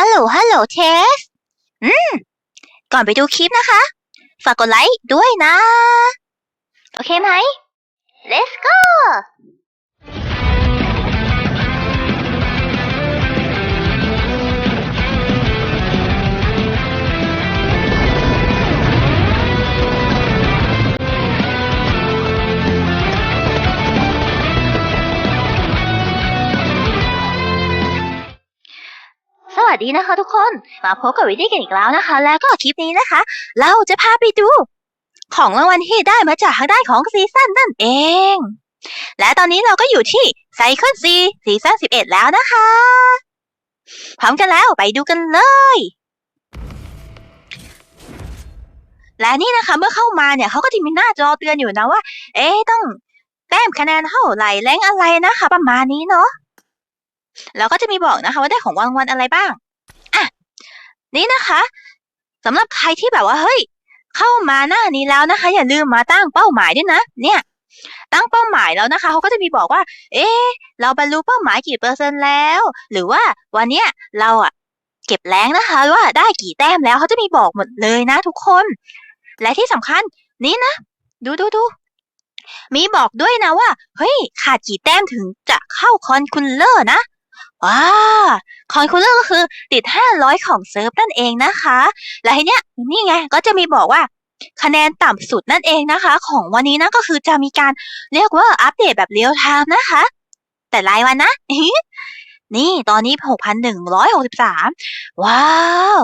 ฮัลโหล ฮัลโหลเทสอืม ก่อนไปดูคลิปนะคะ ฝากกดไลค์ด้วยนะ โอเคไหม let's go สดีนะคะทุกคน มาพบกับวิดีกันอีกแล้วนะคะ แล้วก็คลิปนี้นะคะ เราจะพาไปดู ของรางวัลที่ได้มาจากทางด้านของซีซั่นนั่นเอง และตอนนี้เราก็อยู่ที่ไซเคิลซีซีซั่น11 แล้วนะคะ พร้อมกันแล้วไปดูกันเลย และนี่นะคะเมื่อเข้ามาเนี่ยเขาก็จะมีหน้าจอเตือนอยู่นะว่า เอ๊ต้องแต้มคะแนนเท่าไหร่แรงอะไรนะคะ ประมาณนี้เนาะแล้วก็จะมีบอกนะคะว่าได้ของรางวัลอะไรบ้าง นี่นะคะสำหรับใครที่แบบว่าเฮ้ย เข้ามาหน้านี้แล้วนะคะ อย่าลืมมาตั้งเป้าหมายด้วยนะ เนี่ย ตั้งเป้าหมายแล้วนะคะเขาก็จะมีบอกว่า เอ๊เราบรรลุเป้าหมายกี่เปอร์เซ็นต์แล้ว หรือว่าวันเนี้ยเราอะเก็บแรงนะคะว่าได้กี่แต้มแล้วเขาจะมีบอกหมดเลยนะ ทุกคน และที่สำคัญนี่นะ ดูดูดูมีบอกด้วยนะว่า เฮ้ย ขาดกี่แต้มถึงจะเข้าคอนคูลเลอร์นะ ว้าคอนคูลเลอร์ก็คือติด 500 ของเซิร์ฟนั่นเองนะคะ และทีเนี้ยนี่ไงก็จะมีบอกว่าคะแนนต่ำสุดนั่นเองนะคะ ของวันนี้นะก็คือจะมีการเรียกว่าอัปเดตแบบเรียลไทม์นะคะ แต่รายวันนะนี่ตอนนี้ 6,163 ว้าว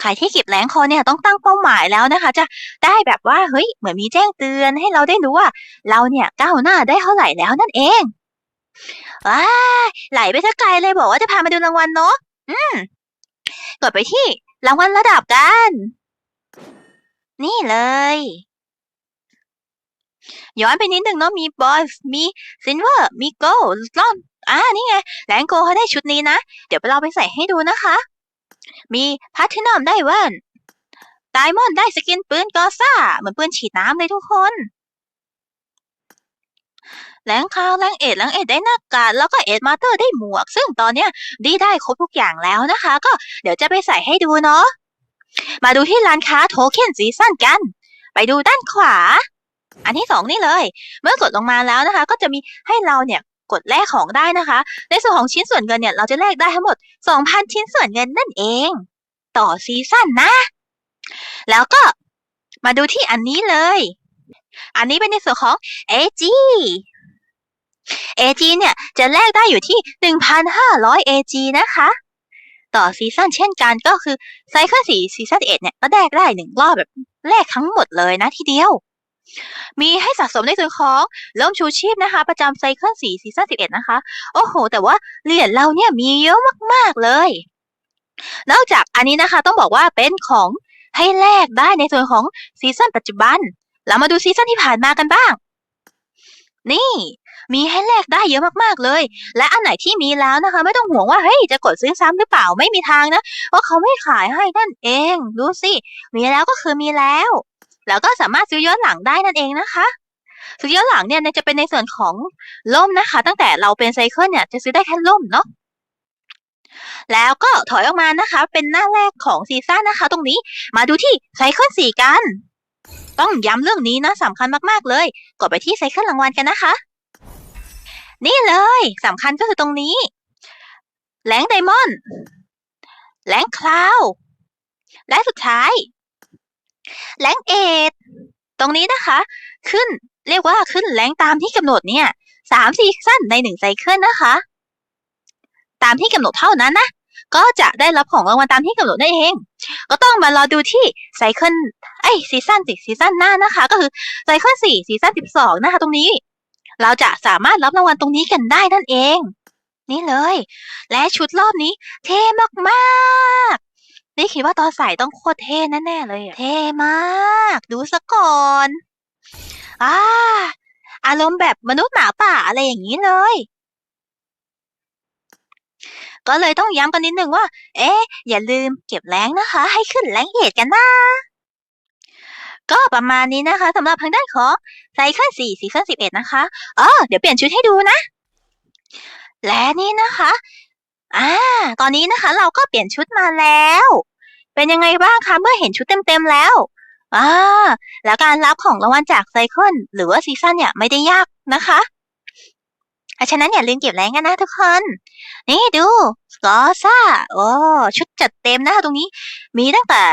ใครที่เก็บแรงคอเนี่ยต้องตั้งเป้าหมายแล้วนะคะ จะได้แบบว่าเฮ้ยเหมือนมีแจ้งเตือนให้เราได้รู้ว่า เราเนี่ยก้าวหน้าได้เท่าไหร่แล้วนั่นเอง ว้าไหลไปสักไกลเลยบอกว่าจะพามาดูรางวัลเนาะอืม กดไปที่รางวัลระดับกัน นี่เลย ย้อนไปนิดหนึ่งเนาะมีบอลมีซินเวอร์ มีโกลลอนอ่านี่ไงแรงโกเขาได้ชุดนี้นะ เดี๋ยวเราไปใส่ให้ดูนะคะ มีพัทนัมได้เว่นไดมอนด์ได้สกินปืนกอซ่า เหมือนปืนฉีดน้ำเลยทุกคน แรงคาวแรงเอ็ดแรงเอ็ดได้หน้ากากแล้วก็เอ็ดมาเตอร์ได้หมวก ซึ่งตอนเนี้ยดีได้ครบทุกอย่างแล้วนะคะ ก็เดี๋ยวจะไปใส่ให้ดูเนาะมาดูที่ร้านค้าโทเค็นซีซั่นกัน ไปดูด้านขวา อันที่สองนี่เลย เมื่อกดลงมาแล้วนะคะ ก็จะมีให้เราเนี่ยกดแลกของได้นะคะ ในส่วนของชิ้นส่วนเงินเนี่ยเราจะแลกได้ทั้งหมด 2,000 ชิ้นส่วนเงินนั่นเอง ต่อซีซั่นนะ แล้วก็มาดูที่อันนี้เลย อันนี้เป็นในส่วนของ AG AG เนี่ยจะแลกได้อยู่ที่ 1,500 AG นะคะ ต่อซีซั่นเช่นกันก็คือไซเคิลสีซีซั่นเอ็ดเนี่ยก็แลกได้หนึ่งรอบแบบแลกทั้งหมดเลยนะทีเดียว มีให้สะสมในส่วนของล่มชูชีพนะคะ ประจำไซเคิลสีซีซั่นสิบเอ็ดนะคะ โอ้โห แต่ว่าเหรียญเราเนี่ยมีเยอะมาก ๆ เลย นอกจากอันนี้นะคะต้องบอกว่าเป็นของให้แลกได้ในส่วนของซีซั่นปัจจุบัน เรามาดูซีซั่นที่ผ่านมากันบ้าง นี่ มีให้แลกได้เยอะมากๆเลย และอันไหนที่มีแล้วนะคะ ไม่ต้องห่วงว่าเฮ้ยจะกดซื้อซ้ำหรือเปล่าไม่มีทางนะเพราะเขาไม่ขายให้นั่นเอง ดูสิ มีแล้วก็คือมีแล้ว แล้วก็สามารถซื้อย้อนหลังได้นั่นเองนะคะซื้อย้อนหลังเนี่ยจะเป็นในส่วนของล่มนะคะ ตั้งแต่เราเป็นไซเคิลเนี่ยจะซื้อได้แค่ล่มเนาะแล้วก็ถอยออกมานะคะ เป็นหน้าแรกของซีซั่นนะคะ ตรงนี้มาดูที่ไซเคิลสี่กัน ต้องย้ำเรื่องนี้นะสำคัญมากๆเลย กดไปที่ไซเคิลรางวัลกันนะคะ นี่เลยสำคัญก็คือตรงนี้แหลงไดมอนด์แหลงคลาวและสุดท้ายแหลงเอ็ดตรงนี้นะคะ ขึ้นเรียกว่าขึ้นแหลงตามที่กำหนดเนี่ยสามซีซั่นในหนึ่งไซเคิลนะคะ ตามที่กำหนดเท่านั้นนะ ก็จะได้รับของรางวัลตามที่กำหนดนั่นเอง ก็ต้องมารอดูที่ไซเคิลไอซีซั่นสิซีซั่นหน้านะคะ ก็คือไซเคิลสี่ซีซั่นสิบสองนะคะ ตรงนี้ เราจะสามารถรับรางวัลตรงนี้กันได้นั่นเอง นี่เลย และชุดรอบนี้ เท่มากๆ นี่คิดว่าตอนใส่ต้องโคตรเท่แน่ๆเลยอะเท่มาก ดูซะก่อนอ่าอารมณ์แบบมนุษย์หมาป่าอะไรอย่างนี้เลย ก็เลยต้องย้ำกันนิดนึงว่า เอ๊อย่าลืมเก็บแรงนะคะ ให้ขึ้นแรงเอทกันนะก็ประมาณนี้นะคะสำหรับทางด้านของไซเคิล4ซีซั่น11นะคะอ๋อเดี๋ยวเปลี่ยนชุดให้ดูนะ และนี่นะคะอ่าตอนนี้นะคะ เราก็เปลี่ยนชุดมาแล้ว เป็นยังไงบ้างคะเมื่อเห็นชุดเต็มๆแล้วอ่าแล้วการรับของรางวัลจากไซเคิลหรือว่าซีซั่นเนี่ยไม่ได้ยากนะคะ อะฉะนั้นอย่าลืมเก็บแรงกันนะทุกคน นี่ดูสกอซ่า โอ้ชุดจัดเต็มนะคะตรงนี้ มีตั้งแต่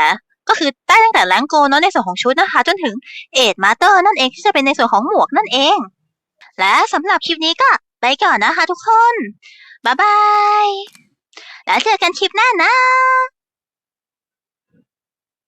ก็คือได้ตั้งแต่แรงโกเนาะในส่วนของชุดนะคะ จนถึงเอ็ดมาเตอร์นั่นเองที่จะเป็นในส่วนของหมวกนั่นเอง และสำหรับคลิปนี้ก็ไปก่อนนะคะทุกคน บ๊ายบาย แล้วเจอกันคลิปหน้านะ